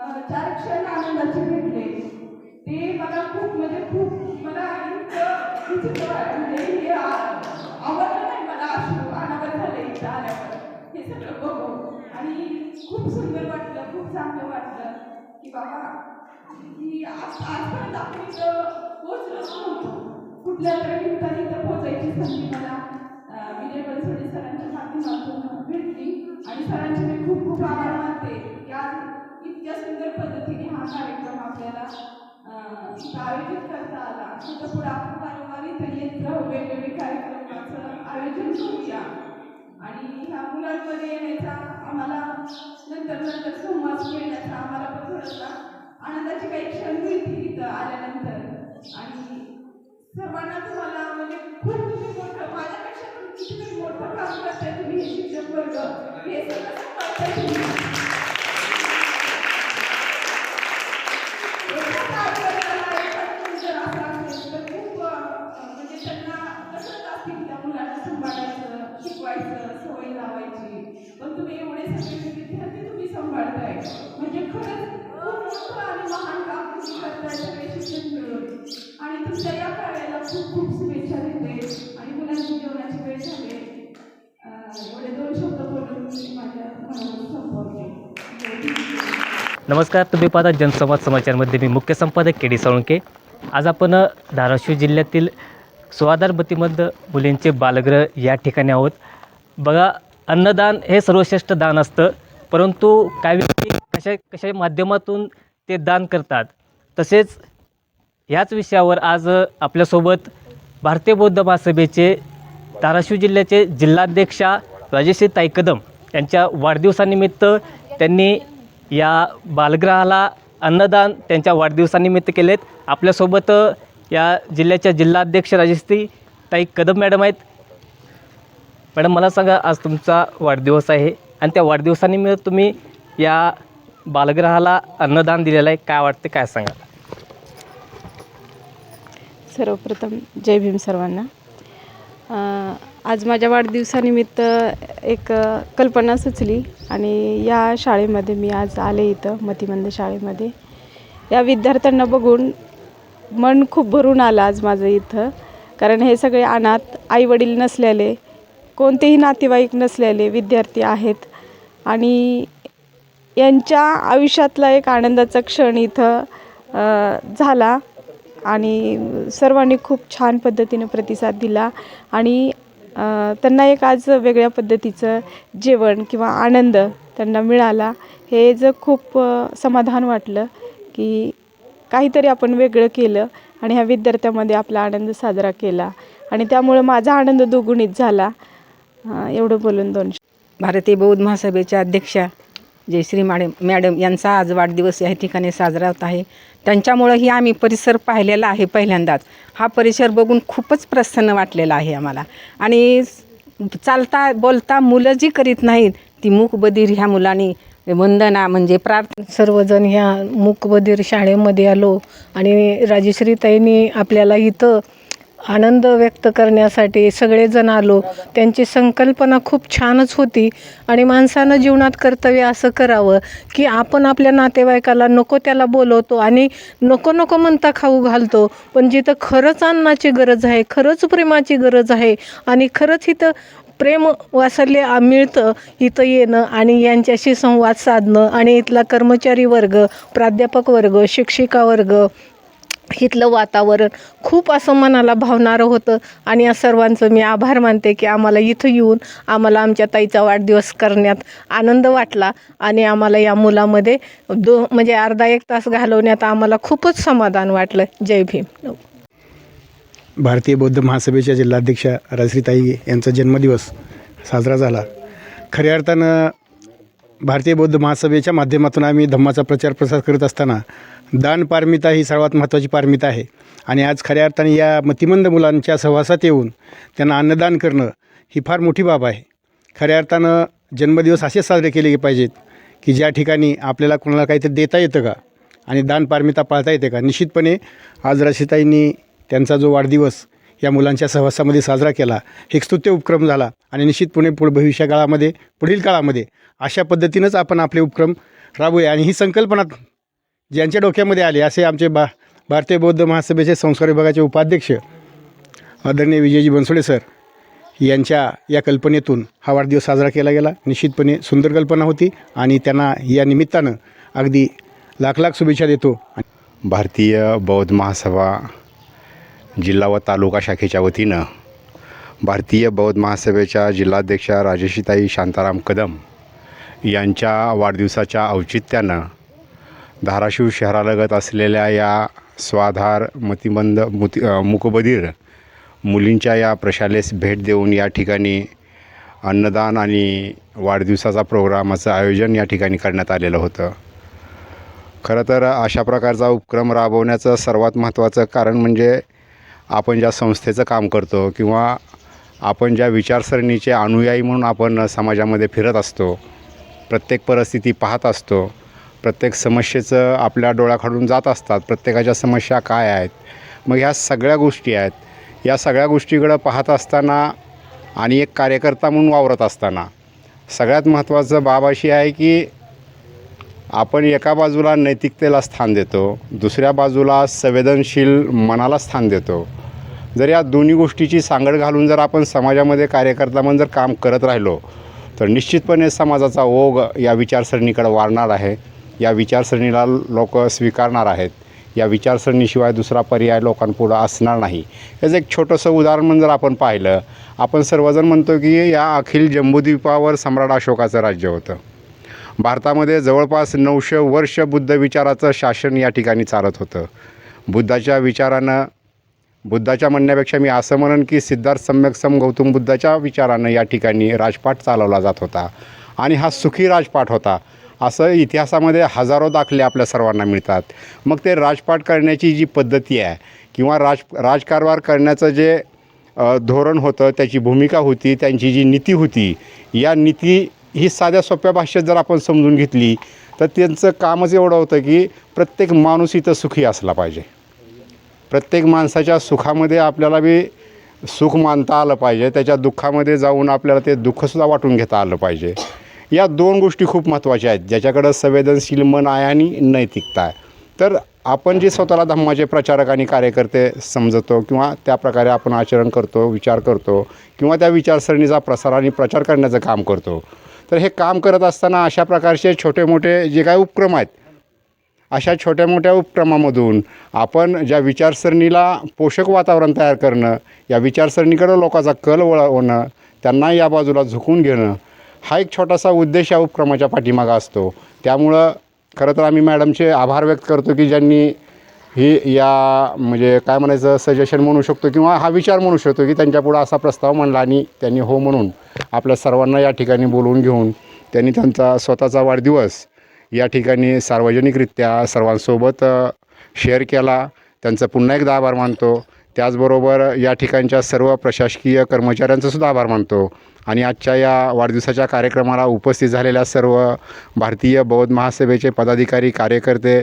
चार क्षण आनंदाचे भेटले ते मला खूप म्हणजे खूप मला म्हणजे हे आवडलं नाही मला अश्रू अनावर झाले इथं आल्यावर. हे सगळं बघू आणि खूप सुंदर वाटलं खूप चांगलं वाटलं की बाबा की आज आजपर्यंत आपण इथं पोचलोच नव्हतो. कुठल्या तरी ठिकाणी इथं पोचायची संधी मला विजय बनसोडे सरांच्या माध्यमातून भेटली. आणि सरांचे मी खूप खूप आभार मानते. की आज इतक्या सुंदर पद्धतीने हा कार्यक्रम आपल्याला आयोजित करता आला. तर पुढे आपण वारंवार इथं येत राहू वेगवेगळे कार्यक्रमाचं आयोजन करूया. आणि ह्या मुलांमध्ये येण्याचा आम्हाला नंतर नंतर संवाद खेळण्याचा आम्हाला पण थोडासा आनंदाची काही क्षण मिळतील इथं आल्यानंतर. आणि सर्वांना तुम्हाला म्हणजे खूप तुम्ही मोठं माझ्यापेक्षा पण कितीतरी मोठं काम करताय तुम्ही हे शिक्षक वर्ग. हे सगळं सांभाळताय तुम्ही एखादा आपल्याला एखादा जर असा असेल तर खूप अं, म्हणजे त्यांना कसं असतील त्या मुलांना सांभाळायचं शिकवायचं सवय लावायची पण तुम्ही एवढे सगळे विद्यार्थी तुम्ही सांभाळताय. म्हणजे खरंच खूप मोठं आणि महान काम तुम्ही करताय सगळे शिक्षण मिळून. आणि तुमच्या या कार्याला खूप खूप शुभेच्छा देते. आणि मुलांची जेवणाची वेळ झाली. एवढे दोन शब्द बोलून मी माझ्या मनावर संपवते. नमस्कार तुम्ही पाहता जनसंवाद समाचारमध्ये मी मुख्य संपादक के डी साळुंके. आज आपण धाराशिव जिल्ह्यातील स्वाधारबतीमध मुलींचे बालगृह या ठिकाणी आहोत. बघा अन्नदान हे सर्वश्रेष्ठ दान असतं. परंतु काही व्यक्ती कशा कशा माध्यमातून ते दान करतात. तसेच ह्याच विषयावर आज आपल्यासोबत भारतीय बौद्ध महासभेचे धाराशिव जिल्ह्याचे जिल्हाध्यक्षा राजेश्री ताई कदम यांच्या वाढदिवसानिमित्त त्यांनी या बालगृहाला अन्नदान त्यांच्या वाढदिवसानिमित्त केलेत. आपल्यासोबत या जिल्ह्याच्या जिल्हाध्यक्ष राजेश्री ताई कदम मॅडम आहेत. मॅडम मला सांगा आज तुमचा वाढदिवस आहे आणि त्या वाढदिवसानिमित्त तुम्ही या बालग्रहाला अन्नदान दिलेलं आहे. काय वाटते काय सांगा सर्वप्रथम जय भीम सर्वांना. आज माझ्या वाढदिवसानिमित्त एक कल्पना सुचली आणि या शाळेमध्ये मी आज आले इथं मतिमंद शाळेमध्ये. या विद्यार्थ्यांना बघून मन खूप भरून आलं आज माझं इथं कारण हे सगळे अनाथ आईवडील नसलेले कोणतेही नातेवाईक नसलेले विद्यार्थी आहेत. आणि यांच्या आयुष्यातला एक आनंदाचा क्षण इथं झाला. आणि सर्वांनी खूप छान पद्धतीनं प्रतिसाद दिला. आणि त्यांना एक आज वेगळ्या पद्धतीचं जेवण किंवा आनंद त्यांना मिळाला. हे जर खूप समाधान वाटलं की काहीतरी आपण वेगळं केलं आणि ह्या विद्यार्थ्यामध्ये आपला आनंद साजरा केला. आणि त्यामुळं माझा आनंद दुगुणित झाला. अ, एवढं बोलून दोन भारतीय बौद्ध महासभेच्या अध्यक्षा जयश्री मॅडम मॅडम यांचा आज वाढदिवस या ठिकाणी साजरा होत आहे. त्यांच्यामुळंही आम्ही परिसर पाहिलेला आहे पहिल्यांदाच. हा परिसर बघून खूपच प्रसन्न वाटलेला आहे आम्हाला. आणि चालता बोलता मुलं जी करीत नाहीत ती मूकबधीर ह्या मुलांनी वंदना म्हणजे प्रार्थना सर्वजण ह्या मूकबधीर शाळेमध्ये आलो आणि राजेश्रीताईंनी आपल्याला इथं आनंद व्यक्त करण्यासाठी सगळेजण आलो. त्यांची संकल्पना खूप छानच होती. आणि माणसानं जीवनात कर्तव्य असं करावं की आपण आपल्या नातेवाईकाला नको त्याला बोलवतो आणि नको नको म्हणता खाऊ घालतो. पण जिथं खरंच अन्नाची गरज आहे खरंच प्रेमाची गरज आहे आणि खरंच इथं प्रेम वात्सल्य मिळतं इथं येणं आणि यांच्याशी संवाद साधणं आणि इथला कर्मचारी वर्ग प्राध्यापक वर्ग शिक्षिका वर्ग इथलं वातावरण खूप असं मनाला भावणारं होतं. आणि या सर्वांचं मी आभार मानते की आम्हाला इथं येऊन आम्हाला आमच्या ताईचा वाढदिवस करण्यात आनंद वाटला. आणि आम्हाला या मुलामध्ये दो म्हणजे अर्धा एक तास घालवण्यात आम्हाला खूपच समाधान वाटलं. जय भीम. भारतीय बौद्ध महासभेच्या जिल्हाध्यक्षा राजश्रीताई यांचा जन्मदिवस साजरा झाला. खऱ्या अर्थानं भारतीय बौद्ध महासभेच्या माध्यमातून आम्ही धम्माचा प्रचार प्रसार करत असताना दान पारमिता ही सर्वात महत्त्वाची पारमिता आहे. आणि आज खऱ्या अर्थाने या मतिमंद मुलांच्या सहवासात येऊन त्यांना अन्नदान करणं ही फार मोठी बाब आहे. खऱ्या अर्थानं जन्मदिवस असेच साजरे केले पाहिजेत की ज्या ठिकाणी आपल्याला कोणाला काहीतरी देता येतं का आणि दान पारमिता पाळता येते का? निश्चितपणे आज रशिताईंनी त्यांचा जो वाढदिवस या मुलांच्या सहवासामध्ये साजरा केला हे एक स्तुत्य उपक्रम झाला आणि निश्चितपणे पुढ भविष्य काळामध्ये पुढील काळामध्ये अशा पद्धतीनंच आपण आपले उपक्रम राबूया आणि ही संकल्पना ज्यांच्या डोक्यामध्ये आली असे आमचे बा भारतीय बौद्ध महासभेचे संस्कार विभागाचे उपाध्यक्ष आदरणीय विजयजी बनसोडे सर यांच्या या कल्पनेतून हा वाढदिवस साजरा केला गेला. निश्चितपणे सुंदर कल्पना होती आणि त्यांना या निमित्तानं अगदी लाख लाख शुभेच्छा देतो. भारतीय बौद्ध महासभा जिल्हा व तालुका शाखेच्या वतीनं भारतीय बौद्ध महासभेच्या जिल्हाध्यक्षा राजेशीताई शांताराम कदम यांच्या वाढदिवसाच्या औचित्यानं धाराशिव शहरालगत असलेल्या या स्वाधार मतिमंद मुती मुकबधीर मुलींच्या या प्रशालेस भेट देऊन या ठिकाणी अन्नदान आणि वाढदिवसाचा प्रोग्रामाचं आयोजन या ठिकाणी करण्यात आलेलं होतं. खरं तर अशा प्रकारचा उपक्रम राबवण्याचं सर्वात महत्त्वाचं कारण म्हणजे आपण ज्या संस्थेचं काम करतो किंवा आपण ज्या विचारसरणीचे अनुयायी म्हणून आपण समाजामध्ये फिरत असतो प्रत्येक परिस्थिती पाहत असतो. प्रत्येक समस्येचं आपल्या डोळ्याखाडून जात असतात. प्रत्येकाच्या समस्या काय आहेत? मग ह्या सगळ्या गोष्टी आहेत. या सगळ्या गोष्टीकडं पाहत असताना आणि एक कार्यकर्ता म्हणून वावरत असताना सगळ्यात महत्त्वाचं बाब अशी आहे की आपण एका बाजूला नैतिकतेला स्थान देतो दुसऱ्या बाजूला संवेदनशील मनाला स्थान देतो. जर या दोन्ही गोष्टीची सांगड घालून जर आपण समाजामध्ये कार्यकर्ता म्हणून जर काम करत राहिलो तर निश्चितपणे समाजाचा ओघ या विचारसरणीकडे वाढणार आहे. या विचारसरणीला लोक स्वीकारणार आहेत. या विचारसरणीशिवाय दुसरा पर्याय लोकांपुढं असणार नाही. याचं एक छोटंसं उदाहरण म्हणून जर आपण पाहिलं आपण सर्वजण म्हणतो की या अखिल जम्बूद्वीपावर सम्राट अशोकाचं राज्य होतं. भारतामध्ये जवळपास नऊशे वर्ष बुद्ध विचाराचं शासन या ठिकाणी चालत होतं. बुद्धाच्या विचारानं बुद्धाच्या म्हणण्यापेक्षा मी असं म्हणन की सिद्धार्थ सम्यक सम गौतम बुद्धाच्या विचारानं या ठिकाणी राजपाट चालवला जात होता. आणि हा सुखी राजपाट होता. असं इतिहासामध्ये हजारो दाखले आपल्या सर्वांना मिळतात. मग ते राजपाट करण्याची जी पद्धती आहे किंवा राज राजकारभार करण्याचं जे धोरण होतं त्याची भूमिका होती त्यांची जी नीती होती या नीती ही साध्या सोप्या भाषेत जर आपण समजून घेतली तर त्यांचं कामच एवढं होतं की प्रत्येक माणूस इथं सुखी असला पाहिजे. प्रत्येक माणसाच्या सुखामध्ये आपल्याला बी सुख मानता आलं पाहिजे. त्याच्या दुःखामध्ये जाऊन आपल्याला ते दुःखसुद्धा वाटून घेता आलं पाहिजे. या दोन गोष्टी खूप महत्त्वाच्या आहेत ज्याच्याकडं संवेदनशील मन आहे आणि नैतिकता आहे. तर आपण जे स्वतःला धम्माचे प्रचारक आणि कार्यकर्ते समजतो किंवा त्या प्रकारे आपण आचरण करतो विचार करतो किंवा त्या विचारसरणीचा प्रसार आणि प्रचार करण्याचं काम करतो. तर हे काम करत असताना अशा प्रकारचे छोटे मोठे जे काही उपक्रम आहेत अशा छोट्या मोठ्या उपक्रमामधून आपण ज्या विचारसरणीला पोषक वातावरण तयार करणं या विचारसरणीकडं लोकांचा कल वळवणं त्यांना या बाजूला झुकून घेणं हा एक छोटासा उद्देश या उपक्रमाच्या पाठीमागा असतो. त्यामुळं खरं तर आम्ही मॅडमचे आभार व्यक्त करतो की ज्यांनी ही या म्हणजे काय म्हणायचं सजेशन म्हणू शकतो किंवा हा विचार म्हणू शकतो की त्यांच्यापुढं असा प्रस्ताव म्हणला आणि त्यांनी हो म्हणून आपल्या सर्वांना या ठिकाणी बोलवून घेऊन त्यांनी त्यांचा स्वतःचा वाढदिवस या ठिकाणी सार्वजनिकरित्या सर्वांसोबत शेअर केला. त्यांचं पुन्हा एकदा आभार मानतो. त्याचबरोबर या ठिकाणच्या सर्व प्रशासकीय कर्मचाऱ्यांचासुद्धा आभार मानतो. आणि आजच्या या वाढदिवसाच्या कार्यक्रमाला उपस्थित झालेल्या सर्व भारतीय बौद्ध महासभेचे पदाधिकारी कार्यकर्ते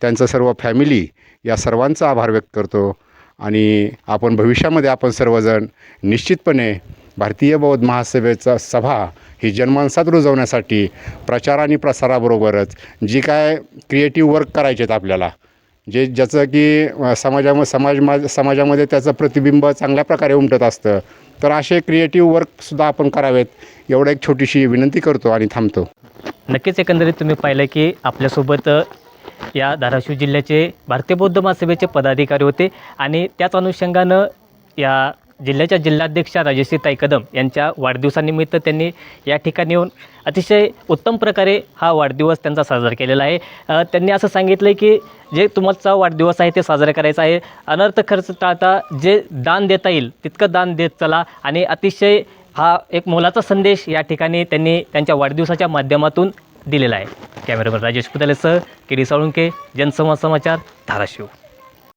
त्यांचं सर्व फॅमिली या सर्वांचा आभार व्यक्त करतो. आणि आपण भविष्यामध्ये आपण सर्वजण निश्चितपणे भारतीय बौद्ध महासभेचा सभा ही जनमानसात रुजवण्यासाठी प्रचार आणि प्रसाराबरोबरच जी काय क्रिएटिव्ह वर्क करायचे आहेत आपल्याला जे ज्याचं की समाजाम समाज समाजामध्ये त्याचं प्रतिबिंब चांगल्या प्रकारे उमटत असतं तर असे क्रिएटिव्ह वर्कसुद्धा आपण करावेत एवढं एक छोटीशी विनंती करतो आणि थांबतो. नक्कीच एकंदरीत तुम्ही पाहिलं की आपल्यासोबत या धाराशिव जिल्ह्याचे भारतीय बौद्ध महासभेचे पदाधिकारी होते आणि त्याच अनुषंगानं या जिल्ह्याच्या जिल्हाध्यक्षा राजश्रीताई कदम यांच्या वाढदिवसानिमित्त त्यांनी या ठिकाणी येऊन अतिशय उत्तम प्रकारे हा वाढदिवस त्यांचा साजरा केलेला आहे. त्यांनी असं सांगितलं की जे तुमचा वाढदिवस आहे ते साजरा करायचा आहे. अनर्थ खर्च टाळता जे दान देता येईल तितकं दान देत चला आणि अतिशय हा एक मोलाचा संदेश या ठिकाणी त्यांनी त्यांच्या वाढदिवसाच्या माध्यमातून दिलेला आहे. कॅमेरामन राजेश पुतलेसह के डी साळुंके जनसमाज समाचार धाराशिव.